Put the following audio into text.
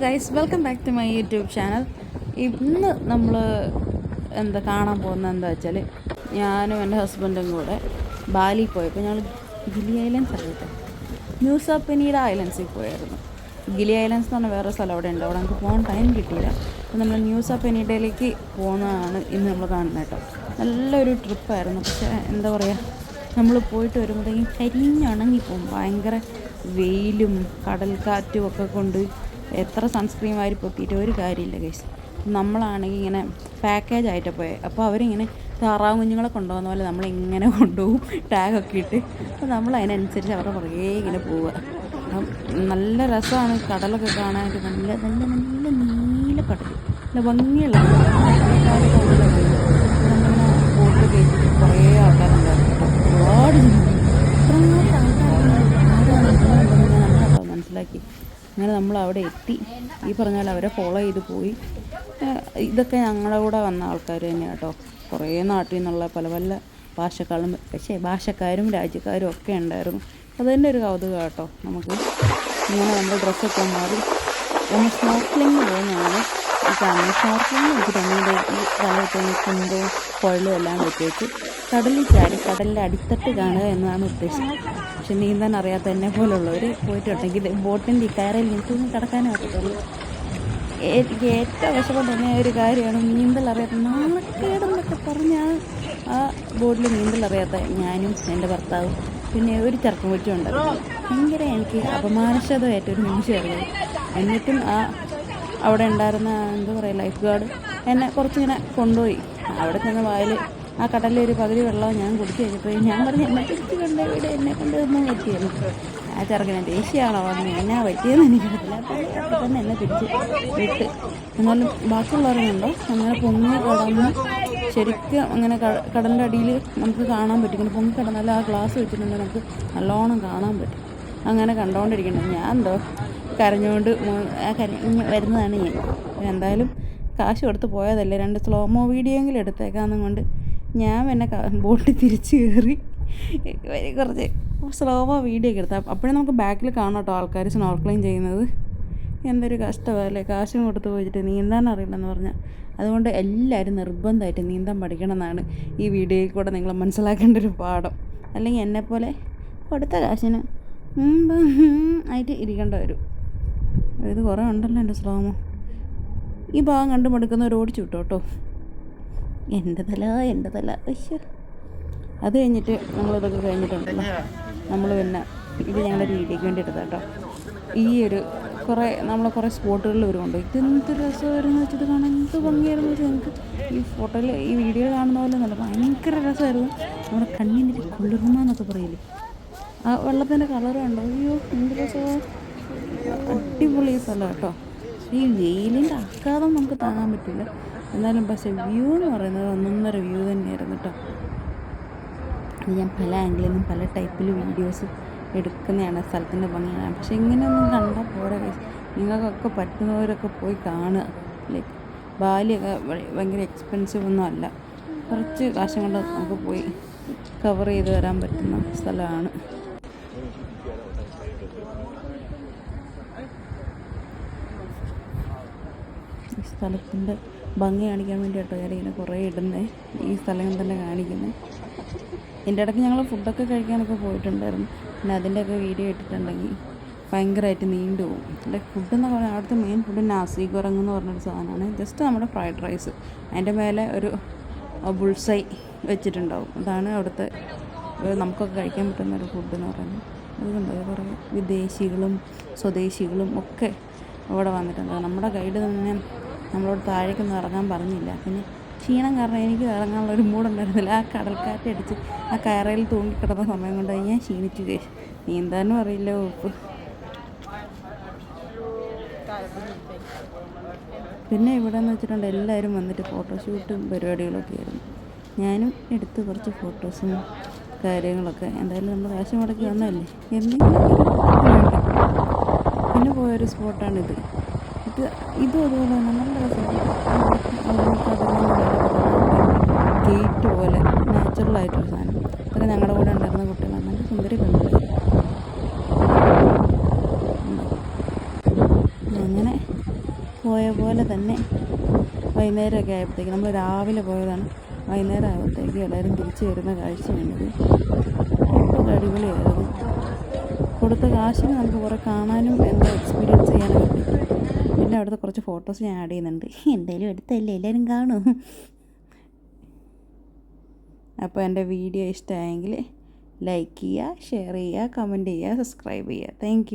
Guys welcome back to my YouTube channel ഇന്ന് നമ്മൾ എന്താ കാണാൻ പോകുന്നത് എന്താ വെച്ചാൽ ഞാനും എന്റെ ഹസ്ബൻഡും കൂടെ ബാലി പോയപ്പോൾ ഞങ്ങൾ ഗിലി ഐലൻഡ്സ് അറിയട്ടെ? ന്യൂസ് ഓഫ് പിന്നീട് ഐലൻഡ്സിൽ പോയായിരുന്നു. ഗിലി ഐലൻഡ്സ് എന്ന് പറഞ്ഞ വേറെ സ്ഥലം അവിടെ ഉണ്ട്. അവിടെ നമുക്ക് പോകാൻ ടൈം കിട്ടിയില്ല അപ്പോൾ നമ്മൾ ന്യൂസ് ഓഫ് പെനീഡയിലേക്ക് പോകുന്നതാണ് ഇന്ന് നമ്മൾ കാണുന്നത് കേട്ടോ. നല്ലൊരു ട്രിപ്പായിരുന്നു പക്ഷേ എന്താ പറയുക നമ്മൾ പോയിട്ട് വരുമ്പോഴത്തേക്കും കരിഞ്ഞുണങ്ങിപ്പോവും ഭയങ്കര വെയിലും കടൽക്കാറ്റും ഒക്കെ കൊണ്ട് എത്ര സൺസ്ക്രീൻ വാരി പൊക്കിയിട്ട് ഒരു കാര്യമില്ല ഗൈസ് നമ്മളാണെങ്കിൽ ഇങ്ങനെ പാക്കേജ് ആയിട്ട് പോയത് അപ്പോൾ അവരിങ്ങനെ താറാവ് കുഞ്ഞുങ്ങളെ കൊണ്ടുപോകുന്ന പോലെ നമ്മളിങ്ങനെ കൊണ്ടുപോകും ടാഗൊക്കെ ഇട്ട്. അപ്പോൾ നമ്മൾ അതിനനുസരിച്ച് അവരുടെ പുറകെ ഇങ്ങനെ പോവുക. അപ്പം നല്ല രസമാണ്. കടലൊക്കെ കാണാനായിട്ട് നല്ല നല്ല നല്ല നീല കടൽ നല്ല ഭംഗിയുള്ള അങ്ങനെ നമ്മൾ അവിടെ എത്തി. ഈ പറഞ്ഞാൽ അവരെ ഫോളോ ചെയ്ത് പോയി. ഇതൊക്കെ ഞങ്ങളുടെ കൂടെ വന്ന ആൾക്കാർ തന്നെയാണ് കേട്ടോ കുറേ നാട്ടിൽ നിന്നുള്ള പല പല ഭാഷക്കാരും പക്ഷേ ഭാഷക്കാരും രാജ്യക്കാരും ഒക്കെ ഉണ്ടായിരുന്നു. അതിന്റെ ഒരു കൗതുകം കേട്ടോ നമുക്ക്. ഇങ്ങനെ നമ്മുടെ ഡ്രസ്സൊക്കെ മാറി ഒന്ന് സ്നോർക്കലിങ് പോകുന്നതാണ്. ഈ കാണുന്നത് എനിക്ക് തന്നെ ഈ കാലത്ത് കുന്തവും കുഴലും എല്ലാം വെച്ചേച്ച് കടലിൽ ചാടി കടലിന്റെ അടിത്തട്ട് കാണുക എന്നതാണ് ഉദ്ദേശം പക്ഷെ നീന്താൻ അറിയാത്ത എന്നെ പോലുള്ളവർ പോയിട്ടുണ്ടെങ്കിൽ ബോട്ടിന്റെ കയറിൽ നിൽക്കുന്നു കിടക്കാനേ പറ്റത്തുള്ളൂ എനിക്ക് ഏറ്റവും വിഷമം തന്നെ ഒരു കാര്യമാണ് നീന്തൽ അറിയാത്ത നാണക്കേടെന്നൊക്കെ പറഞ്ഞാൽ ആ ബോട്ടിൽ നീന്തൽ അറിയാത്ത ഞാനും എന്റെ ഭർത്താവും പിന്നെ ഒരു ചെറുക്കം ഉണ്ടായിരുന്നു. ഭയങ്കര എനിക്ക് അപമാനശതമായിട്ടൊരു നിമിഷമായിരുന്നു. എന്നിട്ടും ആ അവിടെ ഉണ്ടായിരുന്ന എന്താ പറയുക ലൈഫ് ഗാർഡ് എന്നെ കുറച്ചിങ്ങനെ കൊണ്ടുപോയി. അവിടെ ചെന്ന് വായിൽ ആ കടലിൽ ഒരു പകുതി വെള്ളം ഞാൻ കുടിച്ച് കഴിഞ്ഞപ്പോൾ ഞാൻ പറഞ്ഞു എന്നെ തിരിച്ച് കൊണ്ടേ ഇവിടെ എന്നെ കൊണ്ട് കൊണ്ടുവന്നും പറ്റിയത് ആ ചെറുക്കനെ ദേഷ്യമാണോ? വന്ന് എന്നാ പറ്റിയെന്ന് എനിക്കറിയില്ല അപ്പോൾ തന്നെ എന്നെ തിരിച്ച് വിട്ട്. എന്നാലും ബാക്കിയുള്ളവരുണ്ടോ? അങ്ങനെ പൊങ്ങി കടന്ന് ശരിക്കും അങ്ങനെ കടലിന്റെ അടിയിൽ നമുക്ക് കാണാൻ പറ്റും. ഇങ്ങനെ പൊങ്ങി കിടന്നാൽ ആ ഗ്ലാസ് വെച്ചിട്ടുണ്ടെങ്കിൽ നമുക്ക് നല്ലോണം കാണാൻ പറ്റും. അങ്ങനെ കണ്ടുകൊണ്ടിരിക്കണം ഞാൻ എന്തോ കരഞ്ഞുകൊണ്ട് ആ കരഞ്ഞ് വരുന്നതാണ് ഞാൻ. എന്തായാലും കാശ് കൊടുത്ത് പോയതല്ലേ? രണ്ട് സ്ലോമോ വീഡിയോ എങ്കിലും എടുത്തേക്കാന്നും കൊണ്ട് ഞാൻ പിന്നെ ബോട്ടിൽ തിരിച്ച് കയറി കുറച്ച് സ്ലോമോ വീഡിയോ ഒക്കെ എടുത്താൽ അപ്പോഴേ നമുക്ക് ബാക്കിൽ കാണാം കേട്ടോ ആൾക്കാർ സ്നോർക്ലിങ് ചെയ്യുന്നത്. എന്തൊരു കഷ്ടമല്ലേ കാശും കൊടുത്ത് പോയിട്ട് നീന്താൻ അറിയില്ലെന്ന് പറഞ്ഞാൽ അതുകൊണ്ട് എല്ലാവരും നിർബന്ധമായിട്ട് നീന്താൻ പഠിക്കണം എന്നാണ് ഈ വീഡിയോയിൽ കൂടെ നിങ്ങൾ മനസ്സിലാക്കേണ്ട ഒരു പാഠം. അല്ലെങ്കിൽ എന്നെപ്പോലെ കൊടുത്ത കാശിന് ആയിട്ട് ഇരിക്കേണ്ട വരും. ഇത് കുറേ ഉണ്ടല്ലോ എന്റെ സ്ലോമോ ഈ ഭാഗം കണ്ടു മടുക്കുന്നവർ ഓടിച്ചു വിട്ടോ കേട്ടോ. എന്റെ തല എന്റെ തല അയ്യോ. അത് കഴിഞ്ഞിട്ട് നമ്മളിതൊക്കെ കഴിഞ്ഞിട്ടുണ്ടല്ലോ. നമ്മൾ പിന്നെ ഇത് ഞങ്ങളുടെ രീതിക്ക് വേണ്ടി എടുത്താൽ കേട്ടോ. ഈ ഒരു കുറേ നമ്മളെ കുറേ സ്പോട്ടുകളിൽ വരുമുണ്ട് ഇതെന്ത് രസമായിരുന്നു വെച്ചിട്ട് കാണാൻ? എന്ത് ഭംഗിയായിരുന്നു വെച്ചാൽ ഞങ്ങൾക്ക് ഈ ഫോട്ടോയിൽ ഈ വീഡിയോ കാണുന്ന പോലെ നല്ല ഭയങ്കര രസമായിരുന്നു. നമ്മുടെ കണ്ണിന്റെ കുളിർമ എന്നൊക്കെ പറയില്ലേ? ആ വെള്ളത്തിന്റെ കളർ കണ്ടോ? അയ്യോ എന്ത് രസമാണ് അടിപൊളി സ്ഥലം കേട്ടോ. ഈ വെയിലിന്റെ ആഘാതം നമുക്ക് താങ്ങാൻ പറ്റില്ല. എന്നാലും പക്ഷേ വ്യൂ എന്ന് പറയുന്നത് ഒന്നൊന്നര വ്യൂ തന്നെയായിരുന്നു കേട്ടോ ഞാൻ പല നിന്നും പല ടൈപ്പിൽ വീഡിയോസ് എടുക്കുന്നതാണ് സ്ഥലത്തിന്റെ ഭംഗിയാണ്. പക്ഷേ ഇങ്ങനെയൊന്നും കണ്ടാൽ പോരാ. നിങ്ങൾക്കൊക്കെ പറ്റുന്നവരൊക്കെ പോയി കാണുക. ലൈക്ക് ബാലിയൊക്കെ ഭയങ്കര എക്സ്പെൻസീവ് ഒന്നും അല്ല. കുറച്ച് കാശം കൊണ്ട് നമുക്ക് പോയി കവർ ചെയ്ത് വരാൻ പറ്റുന്ന സ്ഥലമാണ് ഈ സ്ഥലത്തിന്റെ ഭംഗി കാണിക്കാൻ വേണ്ടിയിട്ടോ ഞാൻ ഇങ്ങനെ കുറേ ഇടുന്നത് ഈ സ്ഥലം തന്നെ കാണിക്കുന്നത് എന്റെ ഇടയ്ക്ക് ഞങ്ങൾ ഫുഡൊക്കെ കഴിക്കാനൊക്കെ പോയിട്ടുണ്ടായിരുന്നു. പിന്നെ അതിന്റെയൊക്കെ വീഡിയോ ഇട്ടിട്ടുണ്ടെങ്കിൽ ഭയങ്കരമായിട്ട് നീണ്ടു പോകും. എന്റെ ഫുഡ് എന്ന് പറഞ്ഞാൽ അവിടുത്തെ മെയിൻ ഫുഡ് നാസി കുരങ്ങ് എന്ന് പറഞ്ഞൊരു സാധനമാണ്. ജസ്റ്റ് നമ്മുടെ ഫ്രൈഡ് റൈസ് അതിന്റെ മേലെ ഒരു ബുൾസൈ വെച്ചിട്ടുണ്ടാവും. അതാണ് അവിടുത്തെ നമുക്കൊക്കെ കഴിക്കാൻ പറ്റുന്ന ഒരു ഫുഡ് എന്ന് പറയുന്നത്. അതുകൊണ്ട്? കുറേ വിദേശികളും സ്വദേശികളും ഒക്കെ അവിടെ വന്നിട്ടുണ്ട്. നമ്മുടെ ഗൈഡ് തന്നെ നമ്മളോട് താഴേക്കൊന്നും ഇറങ്ങാൻ പറഞ്ഞില്ല. പിന്നെ ക്ഷീണം കാരണം എനിക്ക് ഇറങ്ങാനുള്ള ഒരു മൂടുണ്ടായിരുന്നില്ല ആ കടൽക്കാറ്റടിച്ച് ആ കയറയിൽ തൂങ്ങിക്കിടന്ന സമയം കൊണ്ട് ഞാൻ ക്ഷീണിച്ചു കഴിച്ചു നീന്താനും അറിയില്ല ഉപ്പ്. പിന്നെ ഇവിടെ എന്ന് വെച്ചിട്ടുണ്ട് എല്ലാവരും വന്നിട്ട് ഫോട്ടോഷൂട്ടും പരിപാടികളൊക്കെ ആയിരുന്നു. ഞാനും എടുത്ത് കുറച്ച് ഫോട്ടോസും കാര്യങ്ങളൊക്കെ എന്തായാലും നമ്മൾ കാശ് മുടക്കി വന്നതല്ലേ? എന്തെങ്കിലും പിന്നെ പോയൊരു സ്പോട്ടാണിത് ഇത് ഇതും അതുപോലെ തന്നെ നല്ല ഗേറ്റ് പോലെ നാച്ചുറലായിട്ടൊരു സാധനം. അതൊക്കെ ഞങ്ങളുടെ കൂടെ ഉണ്ടായിരുന്ന കുട്ടികളാണ് നല്ല സുന്ദരി പെൺപിള്ളേർ അങ്ങനെ പോയ പോലെ തന്നെ വൈകുന്നേരമൊക്കെ ആയപ്പോഴത്തേക്ക് നമ്മൾ രാവിലെ പോയതാണ്. വൈകുന്നേരം ആയപ്പോഴത്തേക്ക് എല്ലാവരും തിരിച്ചു വരുന്ന കാഴ്ചയാണിത് ഫോട്ടോ അടിപൊളിയായിരുന്നു. കൊടുത്ത കാശിന് നമുക്ക് കുറേ കാണാനും എന്താ എക്സ്പീരിയൻസ് ചെയ്യാനൊക്കെ പറ്റും. പിന്നെ അവിടുത്തെ കുറച്ച് ഫോട്ടോസ് ഞാൻ ആഡ് ചെയ്യുന്നുണ്ട്. എന്തായാലും എടുത്തല്ലേ എല്ലാവരും കാണും. അപ്പോൾ എന്റെ വീഡിയോ ഇഷ്ടമായെങ്കിൽ ലൈക്ക് ചെയ്യുക ഷെയർ ചെയ്യുക കമന്റ് ചെയ്യുക സബ്സ്ക്രൈബ് ചെയ്യുക. താങ്ക്